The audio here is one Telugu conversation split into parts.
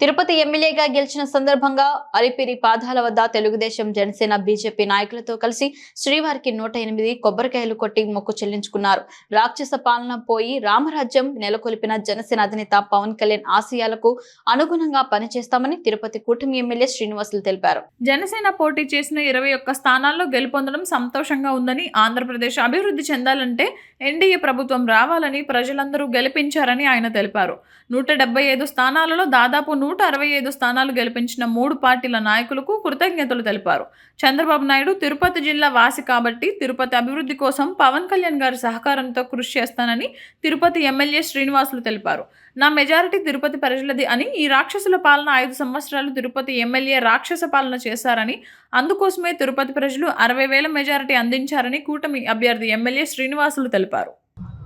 తిరుపతి ఎమ్మెల్యేగా గెలిచిన సందర్భంగా అలిపిరి పాదాల వద్ద తెలుగుదేశం జనసేన బీజేపీ నాయకులతో కలిసి శ్రీవారికి నూట ఎనిమిది కొబ్బరికాయలు కొట్టి మొక్కు చెల్లించుకున్నారు. రాక్షస పాలన పోయి రామరాజ్యం నెలకొల్పిన జనసేన అధినేత పవన్ కళ్యాణ్ ఆశయాలకు అనుగుణంగా పనిచేస్తామని తిరుపతి కూటమి ఎమ్మెల్యే శ్రీనివాసులు తెలిపారు. జనసేన పోటీ చేసిన ఇరవై ఒక్క స్థానాల్లో గెలుపొందడం సంతోషంగా ఉందని ఆంధ్రప్రదేశ్ అభివృద్ధి చెందాలంటే ఎన్డీఏ ప్రభుత్వం రావాలని ప్రజలందరూ గెలిపించారని ఆయన తెలిపారు. నూట డెబ్బై ఐదు స్థానాలలో దాదాపు నూట అరవై ఐదు స్థానాలు గెలిపించిన మూడు పార్టీల నాయకులకు కృతజ్ఞతలు తెలిపారు. చంద్రబాబు నాయుడు తిరుపతి జిల్లా వాసి కాబట్టి తిరుపతి అభివృద్ధి కోసం పవన్ కళ్యాణ్ గారి సహకారంతో కృషి చేస్తానని తిరుపతి ఎమ్మెల్యే శ్రీనివాసులు తెలిపారు. నా మెజారిటీ తిరుపతి ప్రజలది అని ఈ రాక్షసుల పాలన ఐదు సంవత్సరాలు తిరుపతి ఎమ్మెల్యే రాక్షస పాలన చేశారని అందుకోసమే తిరుపతి ప్రజలు అరవై వేల మెజారిటీ అందించారని కూటమి అభ్యర్థి ఎమ్మెల్యే శ్రీనివాసులు తెలిపారు.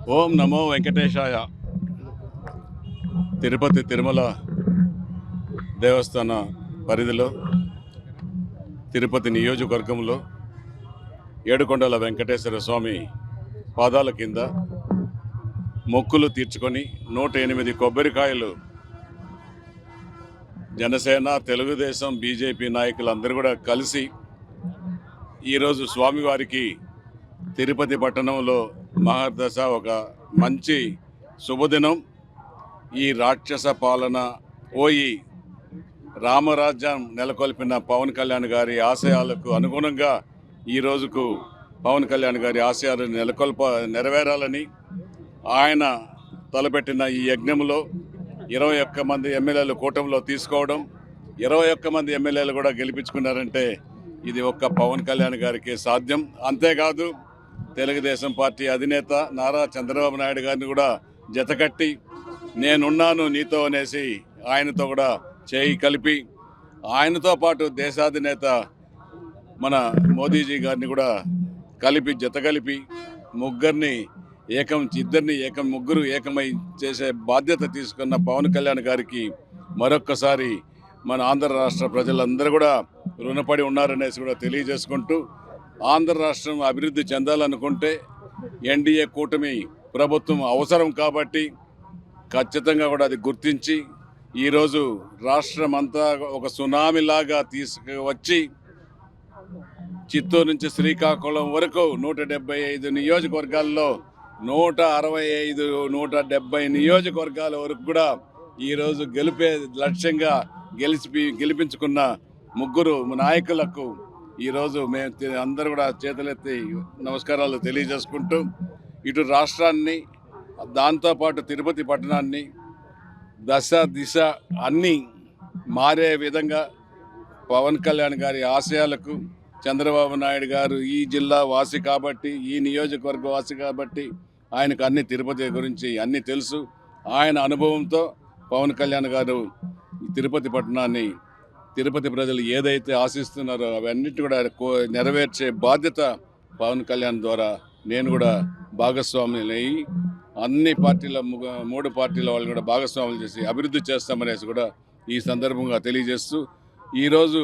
ఓం నమో వెంకటేశాయ. తిరుపతి తిరుమల దేవస్థాన పరిధిలో తిరుపతి నియోజకవర్గంలో ఏడుకొండల వెంకటేశ్వర స్వామి పాదాల కింద మొక్కులు తీర్చుకొని నూట ఎనిమిది కొబ్బరికాయలు. జనసేన తెలుగుదేశం బీజేపీ నాయకులందరూ కూడా కలిసి ఈరోజు స్వామివారికి తిరుపతి పట్టణంలో మహర్దశ ఒక మంచి శుభదినం. ఈ రాక్షస పాలన పోయి రామరాజ్యం నెలకొల్పిన పవన్ కళ్యాణ్ గారి ఆశయాలకు అనుగుణంగా ఈ రోజుకు పవన్ కళ్యాణ్ గారి ఆశయాలు నెలకొల్ప నెరవేరాలని ఆయన తలపెట్టిన ఈ యజ్ఞంలో ఇరవై ఒక్క మంది ఎమ్మెల్యేలు కూటమిలో తీసుకోవడం ఇరవై ఒక్క మంది ఎమ్మెల్యేలు కూడా గెలిపించుకున్నారంటే ఇది ఒక్క పవన్ కళ్యాణ్ గారికి సాధ్యం. అంతేకాదు తెలుగుదేశం పార్టీ అధినేత నారా చంద్రబాబు నాయుడు గారిని కూడా జతకట్టి నేనున్నాను నీతో అనేసి ఆయనతో కూడా చేయి కలిపి ఆయనతో పాటు దేశాధినేత మన మోదీజీ గారిని కూడా కలిపి జత కలిపి ముగ్గురిని ఏకం ఇద్దరిని ఏకం ముగ్గురు ఏకమై చేసే బాధ్యత తీసుకున్న పవన్ కళ్యాణ్ గారికి మరొక్కసారి మన ఆంధ్ర రాష్ట్ర ప్రజలందరూ కూడా రుణపడి ఉన్నారనేసి కూడా తెలియజేసుకుంటూ ఆంధ్ర రాష్ట్రం అభివృద్ధి చెందాలనుకుంటే ఎన్డీఏ కూటమి ప్రభుత్వం అవసరం కాబట్టి ఖచ్చితంగా కూడా అది గుర్తించి ఈరోజు రాష్ట్రం అంతా ఒక సునామీలాగా తీసుకువచ్చి చిత్తూరు నుంచి శ్రీకాకుళం వరకు నూట డెబ్బై ఐదు నియోజకవర్గాల్లో నూట అరవై ఐదు నూట డెబ్బై నియోజకవర్గాల వరకు కూడా ఈరోజు గెలిపే లక్ష్యంగా గెలిచి గెలిపించుకున్న ముగ్గురు నాయకులకు ఈరోజు మేము అందరు అందరూ కూడా చేతులెత్తి నమస్కారాలు తెలియజేసుకుంటూ ఇటు రాష్ట్రాన్ని దాంతోపాటు తిరుపతి పట్టణాన్ని దశ దిశ అన్నీ మారే విధంగా పవన్ కళ్యాణ్ గారి ఆశయాలకు చంద్రబాబు నాయుడు గారు ఈ జిల్లా వాసి కాబట్టి ఈ నియోజకవర్గ వాసి కాబట్టి ఆయనకు అన్ని తిరుపతి గురించి అన్నీ తెలుసు. ఆయన అనుభవంతో పవన్ కళ్యాణ్ గారు తిరుపతి పట్టణాన్ని తిరుపతి ప్రజలు ఏదైతే ఆశిస్తున్నారో అవన్నిటి కూడా నెరవేర్చే బాధ్యత పవన్ కళ్యాణ్ ద్వారా నేను కూడా భాగస్వాములు అయ్యి అన్ని పార్టీల ముగ- మూడు పార్టీల వాళ్ళు కూడా భాగస్వాములు చేసి అభివృద్ధి చేస్తామనేసి కూడా ఈ సందర్భంగా తెలియజేస్తూ ఈరోజు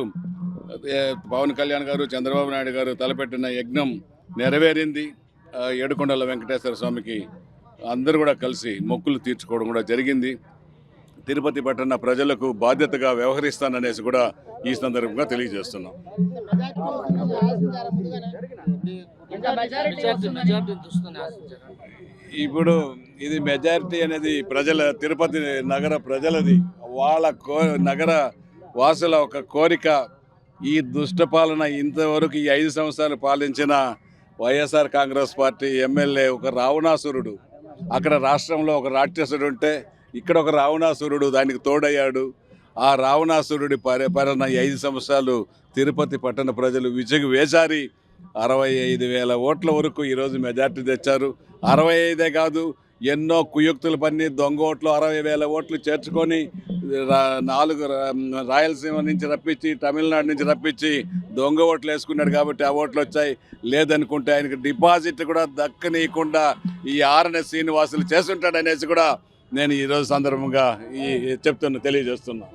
పవన్ కళ్యాణ్ గారు చంద్రబాబు నాయుడు గారు తలపెట్టిన యజ్ఞం నెరవేరింది. ఏడుకొండల వెంకటేశ్వర స్వామికి అందరూ కూడా కలిసి మొక్కులు తీర్చుకోవడం కూడా జరిగింది. తిరుపతి పట్టణ ప్రజలకు బాధ్యతగా వ్యవహరిస్తాననేసి కూడా ఈ సందర్భంగా తెలియజేస్తున్నాం. ఇప్పుడు ఇది మెజారిటీ అనేది ప్రజల తిరుపతి నగర ప్రజలది. వాళ్ళ కో నగర వాసుల ఒక కోరిక ఈ దుష్టపాలన ఇంతవరకు ఈ ఐదు సంవత్సరాలు పాలించిన వైఎస్ఆర్ కాంగ్రెస్ పార్టీ ఎమ్మెల్యే ఒక రావణాసురుడు. అక్కడ రాష్ట్రంలో ఒక రాక్షసుడు ఉంటే ఇక్కడ ఒక రావణాసురుడు దానికి తోడయ్యాడు. ఆ రావణాసురుడి పరిపాలన ఈ ఐదు సంవత్సరాలు తిరుపతి పట్టణ ప్రజలు విజయకు వేశారి. అరవై ఐదు వేల ఓట్ల వరకు ఈరోజు మెజార్టీ తెచ్చారు. అరవై ఐదే కాదు ఎన్నో కుయుక్తులు పన్ని దొంగ ఓట్లు అరవై వేల ఓట్లు చేర్చుకొని రా- నాలుగు రాయలసీమ నుంచి రప్పించి తమిళనాడు నుంచి రప్పించి దొంగ ఓట్లు వేసుకున్నాడు కాబట్టి ఆ ఓట్లు వచ్చాయి. లేదనుకుంటే ఆయనకు డిపాజిట్ కూడా దక్కనీయకుండా ఈ ఆర్ఎన్ శ్రీనివాసులు చేస్తుంటాడు అనేసి కూడా నేను ఈరోజు సందర్భంగా ఈ చెప్తున్నా తెలియజేస్తున్నా.